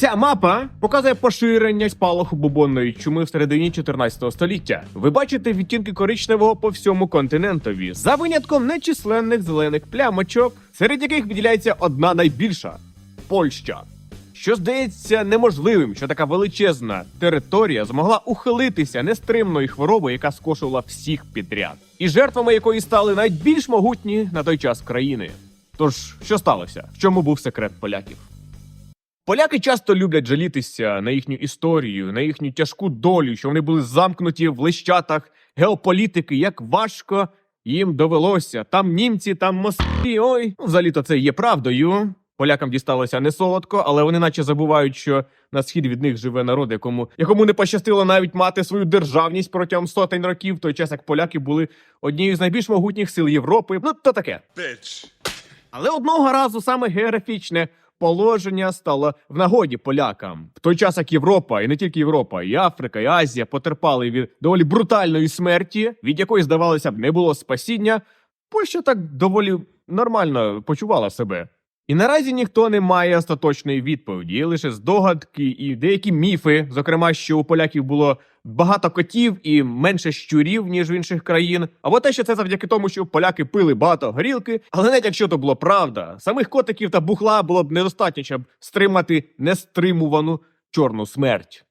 Ця мапа показує поширення спалаху бубонної чуми в середині 14 століття. Ви бачите відтінки коричневого по всьому континентові, за винятком нечисленних зелених плямочок, серед яких виділяється одна найбільша Польща. Що здається неможливим, що така величезна територія змогла ухилитися нестримної хвороби, яка скошувала всіх підряд, і жертвами якої стали найбільш могутні на той час країни. Тож, що сталося? В чому був секрет поляків? Поляки часто люблять жалітися на їхню історію, на їхню тяжку долю, що вони були замкнуті в лищатах геополітики, як важко їм довелося. Там німці, там москві. Ой, ну, взагалі-то це є правдою. Полякам дісталося не солодко, але вони наче забувають, що на схід від них живе народ, якому, якому не пощастило навіть мати свою державність протягом сотень років, в той час як поляки були однією з найбільш могутніх сил Європи. Ну, то таке. bitch. Але одного разу саме географічне положення стало в нагоді полякам. В той час як Європа, і не тільки Європа, і Африка, і Азія потерпали від доволі брутальної смерті, від якої, здавалося б, не було спасіння. Польща так доволі нормально почувала себе. І наразі ніхто не має остаточної відповіді, є лише здогадки і деякі міфи, зокрема, що у поляків було багато котів і менше щурів, ніж в інших країн, або те, що це завдяки тому, що поляки пили багато горілки, але навіть якщо то було правда, самих котиків та бухла було б недостатньо, щоб стримати нестримувану чорну смерть.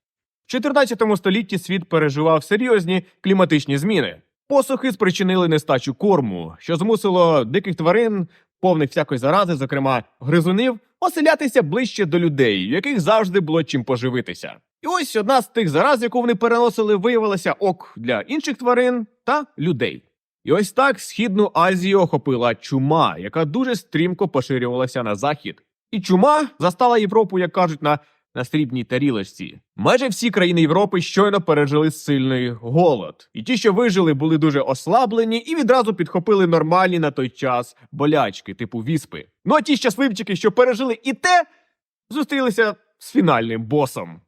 В 14 столітті світ переживав серйозні кліматичні зміни. Посухи спричинили нестачу корму, що змусило диких тварин, повних всякої зарази, зокрема гризунів, оселятися ближче до людей, у яких завжди було чим поживитися. І ось одна з тих зараз, яку вони переносили, виявилася ок для інших тварин та людей. І ось так східну Азію охопила чума, яка дуже стрімко поширювалася на захід. І чума застала Європу, як кажуть, на, на срібній тарілочці. Майже всі країни Європи щойно пережили сильний голод. І ті, що вижили, були дуже ослаблені і відразу підхопили нормальні на той час болячки, типу віспи. Ну а ті щасливчики, що пережили і те, зустрілися з фінальним босом.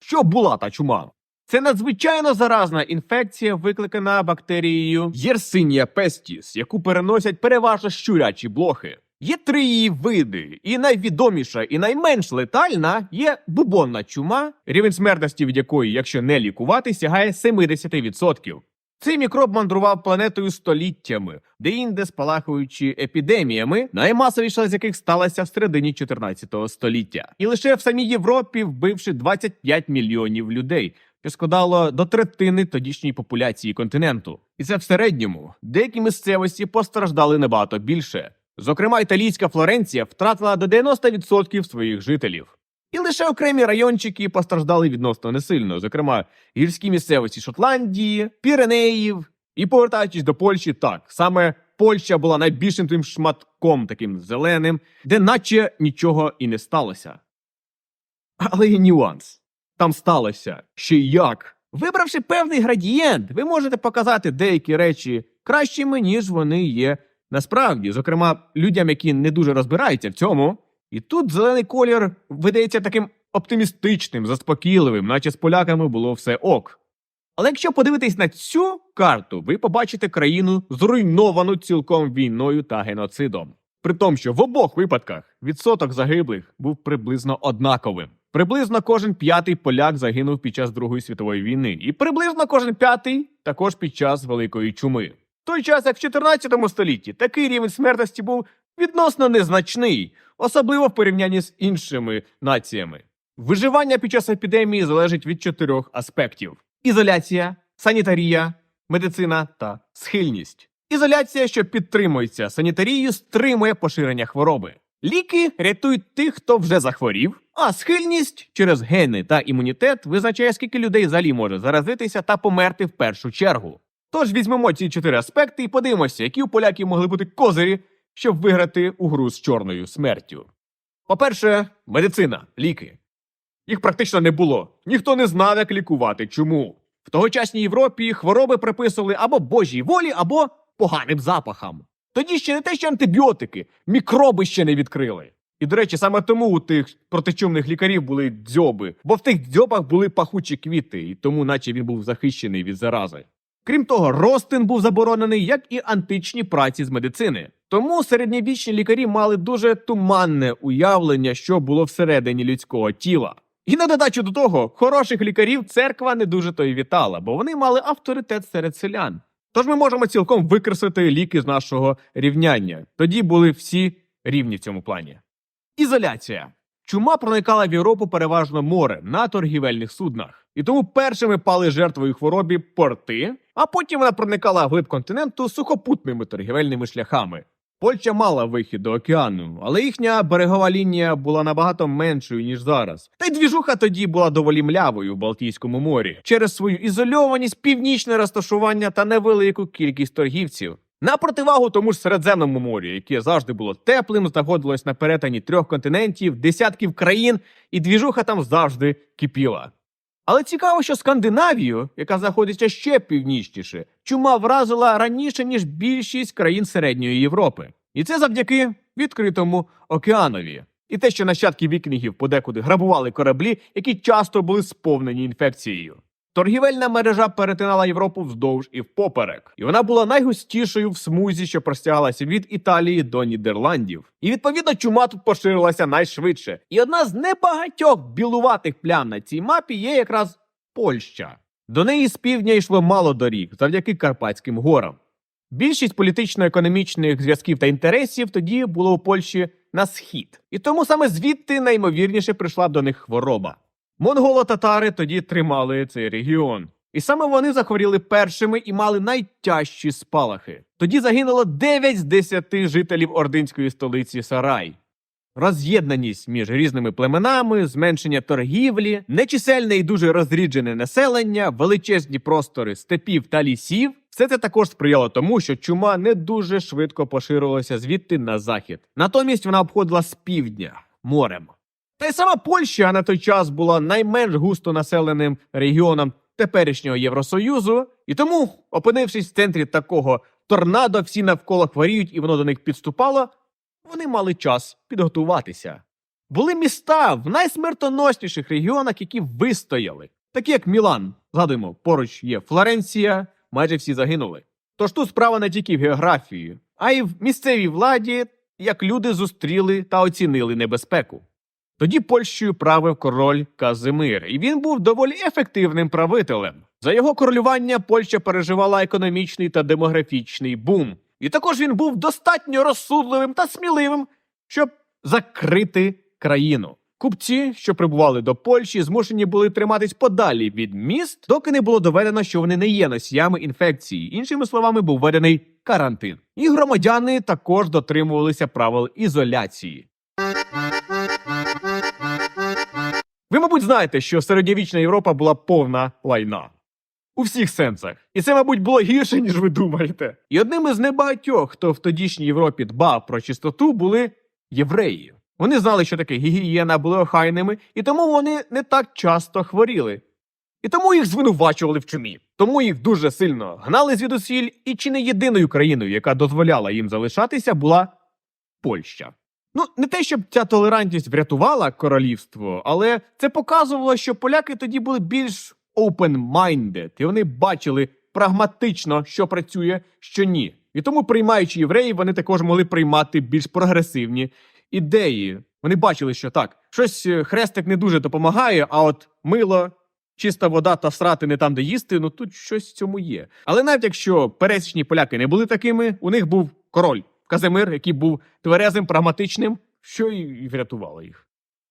Що була та чума? Це надзвичайно заразна інфекція, викликана бактерією Yersinia pestis, яку переносять переважно щурячі блохи. Є три її види, і найвідоміша і найменш летальна є бубонна чума, рівень смертності від якої, якщо не лікувати, сягає 70%. Цей мікроб мандрував планетою століттями, деінде спалахуючи епідеміями, наймасовіша з яких сталася в середині 14 століття. І лише в самій Європі вбивши 25 мільйонів людей, що складало до третини тодішньої популяції континенту. І це в середньому. Деякі місцевості постраждали набагато більше. Зокрема, італійська Флоренція втратила до 90% своїх жителів. І лише окремі райончики постраждали відносно несильно, зокрема гірські місцевості Шотландії, Піренеїв. І повертаючись до Польщі, так саме Польща була найбільшим тим шматком таким зеленим, де наче нічого і не сталося. Але є нюанс. Там сталося ще як. Вибравши певний градієнт, ви можете показати деякі речі кращими, ніж вони є насправді, зокрема, людям, які не дуже розбираються в цьому. І тут зелений колір видається таким оптимістичним, заспокійливим, наче з поляками було все ок. Але якщо подивитись на цю карту, ви побачите країну зруйновану цілком війною та геноцидом. При тому, що в обох випадках відсоток загиблих був приблизно однаковим. Приблизно кожен п'ятий поляк загинув під час Другої світової війни, і приблизно кожен п'ятий також під час Великої чуми. Той час, як в 14 столітті, такий рівень смертності був відносно незначний, особливо в порівнянні з іншими націями. Виживання під час епідемії залежить від чотирьох аспектів: ізоляція, санітарія, медицина та схильність. Ізоляція, що підтримується санітарією, стримує поширення хвороби. Ліки рятують тих, хто вже захворів, а схильність через гени та імунітет визначає, скільки людей взагалі може заразитися та померти в першу чергу. Тож візьмемо ці чотири аспекти і подивимося, які у поляків могли бути козирі, щоб виграти у гру з чорною смертю. По-перше, медицина, ліки. Їх практично не було. Ніхто не знав, як лікувати. Чому? В тогочасній Європі хвороби приписували або божій волі, або поганим запахам. Тоді ще не те, що антибіотики, мікроби ще не відкрили. І, до речі, саме тому у тих протичумних лікарів були дзьоби, бо в тих дзьобах були пахучі квіти, і тому, наче він був захищений від зарази. Крім того, ростин був заборонений, як і античні праці з медицини. Тому середньовічні лікарі мали дуже туманне уявлення, що було всередині людського тіла. І на додачу до того, хороших лікарів церква не дуже то й вітала, бо вони мали авторитет серед селян. Тож ми можемо цілком викреслити ліки з нашого рівняння. Тоді були всі рівні в цьому плані. Ізоляція. Чума проникала в Європу переважно морем на торгівельних суднах. І тому першими пали жертвою хворобі порти, а потім вона проникала глиб континенту сухопутними торгівельними шляхами. Польща мала вихід до океану, але їхня берегова лінія була набагато меншою ніж зараз. Та й двіжуха тоді була доволі млявою в Балтійському морі через свою ізольованість, північне розташування та невелику кількість торгівців. На противагу тому ж Середземному морю, яке завжди було теплим, знаходилось на перетині трьох континентів, десятків країн, і двіжуха там завжди кипіла. Але цікаво, що Скандинавію, яка знаходиться ще північніше, чума вразила раніше, ніж більшість країн Середньої Європи. І це завдяки відкритому океанові. І те, що нащадки вікінгів подекуди грабували кораблі, які часто були сповнені інфекцією. Торгівельна мережа перетинала Європу вздовж і впоперек, і вона була найгустішою в смузі, що простягалася від Італії до Нідерландів. І відповідно чума тут поширилася найшвидше. І одна з небагатьох білуватих плям на цій мапі є якраз Польща. До неї з півдня йшло мало доріг завдяки Карпатським горам. Більшість політично-економічних зв'язків та інтересів тоді було у Польщі на схід, і тому саме звідти наймовірніше прийшла до них хвороба. Монголо-татари тоді тримали цей регіон. І саме вони захворіли першими і мали найтяжчі спалахи. Тоді загинуло 9 з 10 жителів ординської столиці Сарай. Роз'єднаність між різними племенами, зменшення торгівлі, нечисельне і дуже розріджене населення, величезні простори степів та лісів все це також сприяло тому, що чума не дуже швидко поширилася звідти на захід. Натомість вона обходила з півдня морем. Та й сама Польща на той час була найменш густо населеним регіоном теперішнього Євросоюзу, і тому, опинившись в центрі такого торнадо, всі навколо хворіють, і воно до них підступало, вони мали час підготуватися. Були міста в найсмертоносніших регіонах, які вистояли, такі як Мілан. Згадуємо, поруч є Флоренція, майже всі загинули. Тож тут справа не тільки в географії, а й в місцевій владі, як люди зустріли та оцінили небезпеку. Тоді Польщею правив король Казимир, і він був доволі ефективним правителем. За його королювання Польща переживала економічний та демографічний бум. І також він був достатньо розсудливим та сміливим, щоб закрити країну. Купці, що прибували до Польщі, змушені були триматись подалі від міст, доки не було доведено, що вони не є носіями інфекції. Іншими словами, був введений карантин. І громадяни також дотримувалися правил ізоляції. Ви, мабуть, знаєте, що середньовічна Європа була повна лайна. У всіх сенсах. І це, мабуть, було гірше, ніж ви думаєте. І одним із небагатьох, хто в тодішній Європі дбав про чистоту, були євреї. Вони знали, що таке гігієна, були охайними, і тому вони не так часто хворіли. І тому їх звинувачували в чумі. Тому їх дуже сильно гнали звідусіль, і чи не єдиною країною, яка дозволяла їм залишатися, була Польща. Ну, не те, щоб ця толерантність врятувала королівство, але це показувало, що поляки тоді були більш open-minded, і вони бачили прагматично, що працює, що ні. І тому, приймаючи євреїв, вони також могли приймати більш прогресивні ідеї. Вони бачили, що так, щось е, хрестик не дуже допомагає, а от мило, чиста вода та срати не там, де їсти, ну тут щось в цьому є. Але навіть якщо пересічні поляки не були такими, у них був король Казимир, який був тверезим, прагматичним, що і врятувало їх.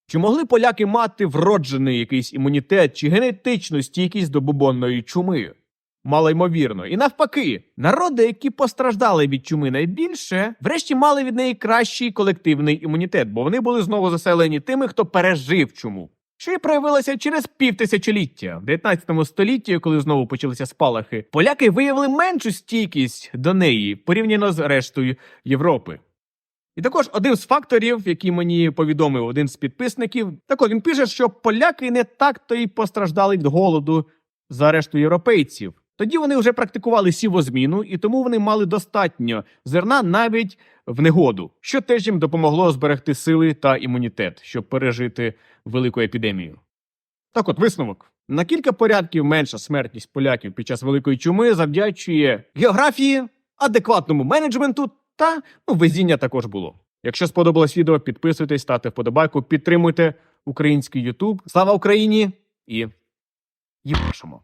Чи могли поляки мати вроджений якийсь імунітет чи генетичну стійкість до бубонної чуми? Малоймовірно. І навпаки, народи, які постраждали від чуми найбільше, врешті мали від неї кращий колективний імунітет, бо вони були знову заселені тими, хто пережив чуму. Що й проявилося через півтисячоліття. В 19 столітті, коли знову почалися спалахи, поляки виявили меншу стійкість до неї порівняно з рештою Європи. І також один з факторів, який мені повідомив один з підписників, так от він пише, що поляки не так то й постраждали від голоду за решту європейців. Тоді вони вже практикували сівозміну, і тому вони мали достатньо зерна навіть в негоду, що теж їм допомогло зберегти сили та імунітет, щоб пережити велику епідемію. Так от висновок. На кілька порядків менша смертність поляків під час великої чуми завдячує географії, адекватному менеджменту та ну, везіння також було. Якщо сподобалось відео, підписуйтесь, ставте вподобайку, підтримуйте український Ютуб. Слава Україні і їбашимо!